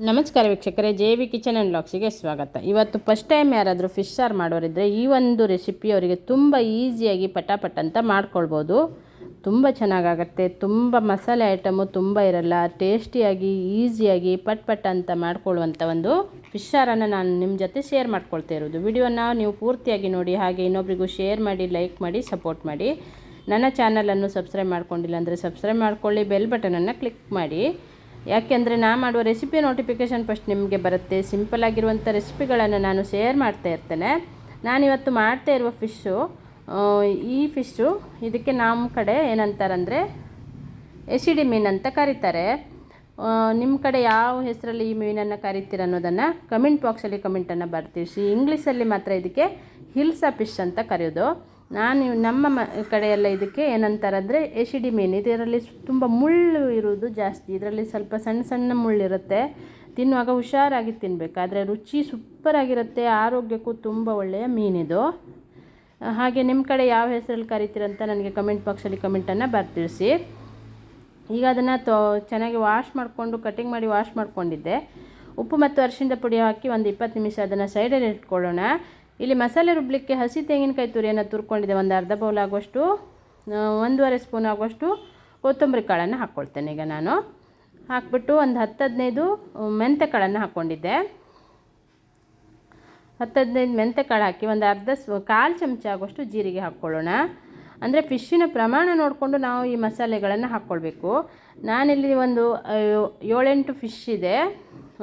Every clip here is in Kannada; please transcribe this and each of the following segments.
ನಮಸ್ಕಾರ ವೀಕ್ಷಕರೇ, ಜೆ ವಿ ಕಿಚನ್ ಆ್ಯಂಡ್ ಲಾಕ್ಸಿಗೆ ಸ್ವಾಗತ. ಇವತ್ತು ಫಸ್ಟ್ ಟೈಮ್ ಯಾರಾದರೂ ಫಿಶ್ ಸಾರು ಮಾಡೋರಿದ್ದರೆ ಈ ಒಂದು ರೆಸಿಪಿ ಅವರಿಗೆ ತುಂಬ ಈಸಿಯಾಗಿ ಪಟಾಪಟ್ ಅಂತ ಮಾಡ್ಕೊಳ್ಬೋದು. ತುಂಬ ಚೆನ್ನಾಗಾಗತ್ತೆ, ತುಂಬ ಮಸಾಲೆ ಐಟಮು ತುಂಬ ಇರಲ್ಲ, ಟೇಸ್ಟಿಯಾಗಿ, ಈಸಿಯಾಗಿ ಪಟ್ ಪಟ್ ಅಂತ ಮಾಡ್ಕೊಳ್ಳುವಂಥ ಒಂದು ಫಿಶ್ ಸಾರನ್ನು ನಾನು ನಿಮ್ಮ ಜೊತೆ ಶೇರ್ ಮಾಡ್ಕೊಳ್ತಾ ಇರೋದು. ವಿಡಿಯೋನ ನೀವು ಪೂರ್ತಿಯಾಗಿ ನೋಡಿ, ಹಾಗೆ ಇನ್ನೊಬ್ರಿಗೂ ಶೇರ್ ಮಾಡಿ, ಲೈಕ್ ಮಾಡಿ, ಸಪೋರ್ಟ್ ಮಾಡಿ. ನನ್ನ ಚಾನಲನ್ನು ಸಬ್ಸ್ಕ್ರೈಬ್ ಮಾಡ್ಕೊಂಡಿಲ್ಲ ಅಂದರೆ ಸಬ್ಸ್ಕ್ರೈಬ್ ಮಾಡ್ಕೊಳ್ಳಿ, ಬೆಲ್ ಬಟನನ್ನು ಕ್ಲಿಕ್ ಮಾಡಿ. ಯಾಕೆಂದರೆ ನಾ ಮಾಡುವ ರೆಸಿಪಿ ನೋಟಿಫಿಕೇಷನ್ ಫಸ್ಟ್ ನಿಮಗೆ ಬರುತ್ತೆ. ಸಿಂಪಲ್ ಆಗಿರುವಂಥ ರೆಸಿಪಿಗಳನ್ನು ನಾನು ಶೇರ್ ಮಾಡ್ತಾ ಇರ್ತೇನೆ. ನಾನಿವತ್ತು ಮಾಡ್ತಾ ಇರುವ ಫಿಶ್ಶು ಈ ಫಿಶ್ಶು ಇದಕ್ಕೆ ನಮ್ಮ ಕಡೆ ಏನಂತಾರಂದರೆ ಎಸಿಡಿ ಮೀನು ಅಂತ ಕರೀತಾರೆ. ನಿಮ್ಮ ಕಡೆ ಯಾವ ಹೆಸರಲ್ಲಿ ಈ ಮೀನನ್ನು ಕರಿತೀರ ಅನ್ನೋದನ್ನು ಕಮೆಂಟ್ ಬಾಕ್ಸಲ್ಲಿ ಕಮೆಂಟನ್ನು ಬರ್ತೀವಿ. ಇಂಗ್ಲೀಷಲ್ಲಿ ಮಾತ್ರ ಇದಕ್ಕೆ ಹಿಲ್ಸಾ ಫಿಶ್ ಅಂತ ಕರೆಯೋದು. ನಾನು ನಮ್ಮ ಮ, ಕಡೆಯೆಲ್ಲ ಇದಕ್ಕೆ ಏನಂತಾರಂದರೆ ಎಸಿಡಿ ಮೀನು. ಇದರಲ್ಲಿ ತುಂಬ ಮುಳ್ಳು ಇರುವುದು ಜಾಸ್ತಿ. ಇದರಲ್ಲಿ ಸ್ವಲ್ಪ ಸಣ್ಣ ಸಣ್ಣ ಮುಳ್ಳಿರುತ್ತೆ. ತಿನ್ನುವಾಗ ಹುಷಾರಾಗಿ ತಿನ್ನಬೇಕು ಆದರೆ ರುಚಿ ಸೂಪರಾಗಿರುತ್ತೆ. ಆರೋಗ್ಯಕ್ಕೂ ತುಂಬ ಒಳ್ಳೆಯ ಮೀನಿದು ಹಾಗೆ ನಿಮ್ಮ ಕಡೆ ಯಾವ ಹೆಸರಲ್ಲಿ ಕರಿತೀರಂತ ನನಗೆ ಕಮೆಂಟ್ ಬಾಕ್ಸಲ್ಲಿ ಕಮೆಂಟನ್ನು ಬರ್ತಿಳಿಸಿ ಈಗ ಅದನ್ನು ತೊ, ಚೆನ್ನಾಗಿ ವಾಶ್ ಮಾಡಿಕೊಂಡು, ಕಟಿಂಗ್ ಮಾಡಿ ವಾಶ್ ಮಾಡಿಕೊಂಡಿದ್ದೆ. ಉಪ್ಪು ಮತ್ತು ಅರಿಶಿನದ ಪುಡಿ ಹಾಕಿ ಒಂದು ಇಪ್ಪತ್ತು ನಿಮಿಷ ಅದನ್ನು ಸೈಡಲ್ಲಿ ಇಟ್ಕೊಳ್ಳೋಣ. ಇಲ್ಲಿ ಮಸಾಲೆ ರುಬ್ಬಲಿಕ್ಕೆ ಹಸಿ ತೆಂಗಿನಕಾಯಿ ತುರಿಯನ್ನು ತುರ್ಕೊಂಡಿದ್ದೆ ಒಂದು ಅರ್ಧ ಬೌಲ್ ಆಗುವಷ್ಟು ಒಂದೂವರೆ ಸ್ಪೂನ್ ಆಗುವಷ್ಟು ಕೊತ್ತಂಬರಿ ಕಾಳನ್ನು ಹಾಕ್ಕೊಳ್ತೇನೆ ಈಗ ನಾನು. ಹಾಕ್ಬಿಟ್ಟು ಒಂದು ಹತ್ತು ಹದಿನೈದು ಮೆಂತೆ ಕಾಳನ್ನು ಹಾಕ್ಕೊಂಡಿದ್ದೆ ಹತ್ತು ಹದಿನೈದು ಮೆಂತೆ ಕಾಳು ಹಾಕಿ ಒಂದು ಅರ್ಧ ಸ್ವ, ಕಾಲು ಚಮಚ ಆಗುವಷ್ಟು ಜೀರಿಗೆ ಹಾಕ್ಕೊಳ್ಳೋಣ. ಅಂದರೆ ಫಿಶ್ಶಿನ ಪ್ರಮಾಣ ನೋಡಿಕೊಂಡು ನಾವು ಈ ಮಸಾಲೆಗಳನ್ನು ಹಾಕ್ಕೊಳ್ಬೇಕು. ನಾನಿಲ್ಲಿ ಒಂದು ಏಳೆಂಟು ಫಿಶ್ ಇದೆ.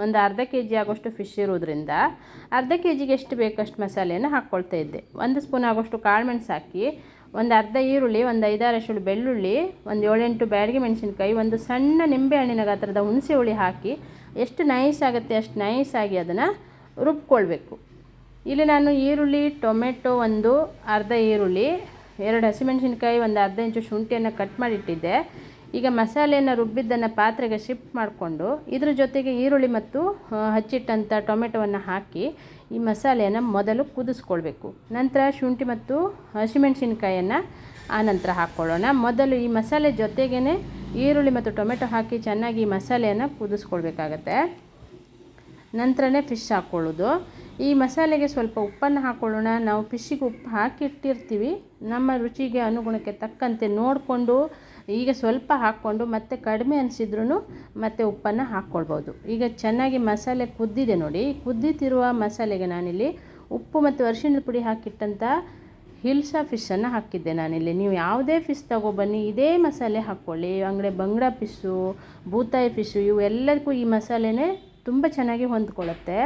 ಒಂದು ಅರ್ಧ ಕೆ ಜಿ ಆಗೋಷ್ಟು ಫಿಶ್ ಇರೋದ್ರಿಂದ ಅರ್ಧ ಕೆ ಜಿಗೆ ಎಷ್ಟು ಬೇಕಷ್ಟು ಮಸಾಲೆಯನ್ನು ಹಾಕ್ಕೊಳ್ತಾ ಇದ್ದೆ. ಒಂದು ಸ್ಪೂನ್ ಆಗೋಷ್ಟು ಕಾಳುಮೆಣಸು ಹಾಕಿ, ಒಂದು ಅರ್ಧ ಈರುಳ್ಳಿ, ಒಂದು ಐದಾರು ಎಸಳು ಬೆಳ್ಳುಳ್ಳಿ, ಒಂದು ಏಳೆಂಟು ಬ್ಯಾಡಿಗೆ ಮೆಣಸಿನ್ಕಾಯಿ, ಒಂದು ಸಣ್ಣ ನಿಂಬೆ ಹಣ್ಣಿನ ಗಾತ್ರದ ಹುಣಸೆ ಹುಳಿ ಹಾಕಿ ಎಷ್ಟು ನೈಸ್ ಆಗುತ್ತೆ ಅಷ್ಟು ನೈಸಾಗಿ ಅದನ್ನು ರುಬ್ಕೊಳ್ಬೇಕು. ಇಲ್ಲಿ ನಾನು ಈರುಳ್ಳಿ, ಟೊಮೆಟೊ, ಒಂದು ಅರ್ಧ ಈರುಳ್ಳಿ, ಎರಡು ಹಸಿಮೆಣಸಿನ್ಕಾಯಿ, ಒಂದು ಅರ್ಧ ಇಂಚು ಶುಂಠಿಯನ್ನು ಕಟ್ ಮಾಡಿಟ್ಟಿದ್ದೆ ಈಗ ಮಸಾಲೆಯನ್ನು ರುಬ್ಬಿದ್ದನ್ನು ಪಾತ್ರೆಗೆ ಶಿಫ್ಟ್ ಮಾಡಿಕೊಂಡು ಇದ್ರ ಜೊತೆಗೆ ಈರುಳ್ಳಿ ಮತ್ತು ಹಚ್ಚಿಟ್ಟಂಥ ಟೊಮೆಟೊವನ್ನು ಹಾಕಿ ಈ ಮಸಾಲೆಯನ್ನು ಮೊದಲು ಕುದಿಸ್ಕೊಳ್ಬೇಕು. ನಂತರ ಶುಂಠಿ ಮತ್ತು ಹಸಿಮೆಣಸಿನ್ಕಾಯನ್ನು ಆನಂತರ ಹಾಕ್ಕೊಳ್ಳೋಣ. ಮೊದಲು ಈ ಮಸಾಲೆ ಜೊತೆಗೇ ಈರುಳ್ಳಿ ಮತ್ತು ಟೊಮೆಟೊ ಹಾಕಿ ಚೆನ್ನಾಗಿ ಈ ಮಸಾಲೆಯನ್ನು ಕುದಿಸ್ಕೊಳ್ಬೇಕಾಗತ್ತೆ. ನಂತರನೇ ಫಿಶ್ ಹಾಕ್ಕೊಳ್ಳೋದು ಈ ಮಸಾಲೆಗೆ ಸ್ವಲ್ಪ ಉಪ್ಪನ್ನು ಹಾಕ್ಕೊಳ್ಳೋಣ ನಾವು ಫಿಶ್ಶಿಗೆ ಉಪ್ಪು ಹಾಕಿಟ್ಟಿರ್ತೀವಿ. ನಮ್ಮ ರುಚಿಗೆ ಅನುಗುಣಕ್ಕೆ ತಕ್ಕಂತೆ ನೋಡಿಕೊಂಡು, ಈಗ ಸ್ವಲ್ಪ ಹಾಕ್ಕೊಂಡು ಮತ್ತೆ ಕಡಿಮೆ ಅನಿಸಿದ್ರೂ ಮತ್ತೆ ಉಪ್ಪನ್ನು ಹಾಕ್ಕೊಳ್ಬೋದು. ಈಗ ಚೆನ್ನಾಗಿ ಮಸಾಲೆ ಕುದ್ದಿದೆ ನೋಡಿ. ಕುದ್ದಿತಿರುವ ಮಸಾಲೆಗೆ ನಾನಿಲ್ಲಿ ಉಪ್ಪು ಮತ್ತು ಅರಿಶಿಣದ ಪುಡಿ ಹಾಕಿಟ್ಟಂಥ ಹಿಲ್ಸಾ ಫಿಶನ್ನು ಹಾಕಿದ್ದೆ ನಾನಿಲ್ಲಿ. ನೀವು ಯಾವುದೇ ಫಿಶ್ ತಗೊಬನ್ನಿ, ಇದೇ ಮಸಾಲೆ ಹಾಕ್ಕೊಳ್ಳಿ. ಅಂಗಡಿ ಬಂಗಡ ಫಿಶ್ಶು ಬೂತಾಯಿ ಫಿಶ್ಶು ಇವೆಲ್ಲದಕ್ಕೂ ಈ ಮಸಾಲೆನೇ ತುಂಬ ಚೆನ್ನಾಗಿ ಹೊಂದ್ಕೊಳ್ಳುತ್ತೆ.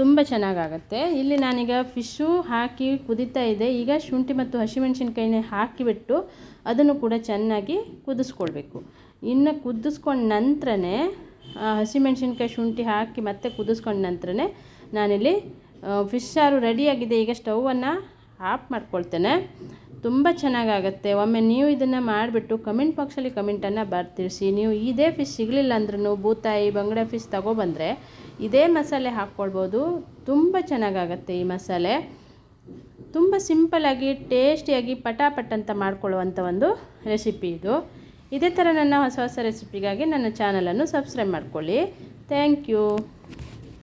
ತುಂಬ ಚೆನ್ನಾಗಾಗತ್ತೆ. ಇಲ್ಲಿ ನಾನೀಗ ಫಿಶ್ಶು ಹಾಕಿ ಕುದೀತಾ ಇದೆ. ಈಗ ಶುಂಠಿ ಮತ್ತು ಹಸಿಮೆಣ್ಸಿನ್ಕಾಯಿನೇ ಹಾಕಿಬಿಟ್ಟು ಅದನ್ನು ಕೂಡ ಚೆನ್ನಾಗಿ ಕುದಿಸ್ಕೊಳ್ಬೇಕು. ಇನ್ನು ಕುದಿಸ್ಕೊಂಡ ನಂತರನೇ ಹಸಿಮೆಣ್ಸಿನ್ಕಾಯಿ ಶುಂಠಿ ಹಾಕಿ ಮತ್ತೆ ಕುದಿಸ್ಕೊಂಡ ನಂತರನೇ ನಾನಿಲ್ಲಿ ಫಿಶ್ ಸಾರು ರೆಡಿಯಾಗಿದೆ. ಈಗ ಸ್ಟವನ್ನು ಆಫ್ ಮಾಡ್ಕೊಳ್ತೇನೆ. ತುಂಬ ಚೆನ್ನಾಗಾಗತ್ತೆ. ಒಮ್ಮೆ ನೀವು ಇದನ್ನು ಮಾಡಿಬಿಟ್ಟು ಕಮೆಂಟ್ ಬಾಕ್ಸಲ್ಲಿ ಕಮೆಂಟನ್ನು ಬರ್ತಿರಿಸಿ. ನೀವು ಇದೇ ಫಿಶ್ ಸಿಗಲಿಲ್ಲ ಅಂದ್ರೂ ಬೂತಾಯಿ ಬಂಗಡೆ ಫಿಶ್ ತಗೊಬಂದರೆ ಇದೇ ಮಸಾಲೆ ಹಾಕ್ಕೊಳ್ಬೋದು. ತುಂಬ ಚೆನ್ನಾಗಾಗತ್ತೆ ಈ ಮಸಾಲೆ. ತುಂಬ ಸಿಂಪಲಾಗಿ ಟೇಸ್ಟಿಯಾಗಿ, ಪಟಾಪಟ್ ಅಂತ ಮಾಡ್ಕೊಳ್ಳುವಂಥ ಒಂದು ರೆಸಿಪಿ ಇದು. ಇದೇ ಥರ ನನ್ನ ಹೊಸ ಹೊಸ ರೆಸಿಪಿಗಾಗಿ ನನ್ನ ಚಾನಲನ್ನು ಸಬ್ಸ್ಕ್ರೈಬ್ ಮಾಡ್ಕೊಳ್ಳಿ. Thank you.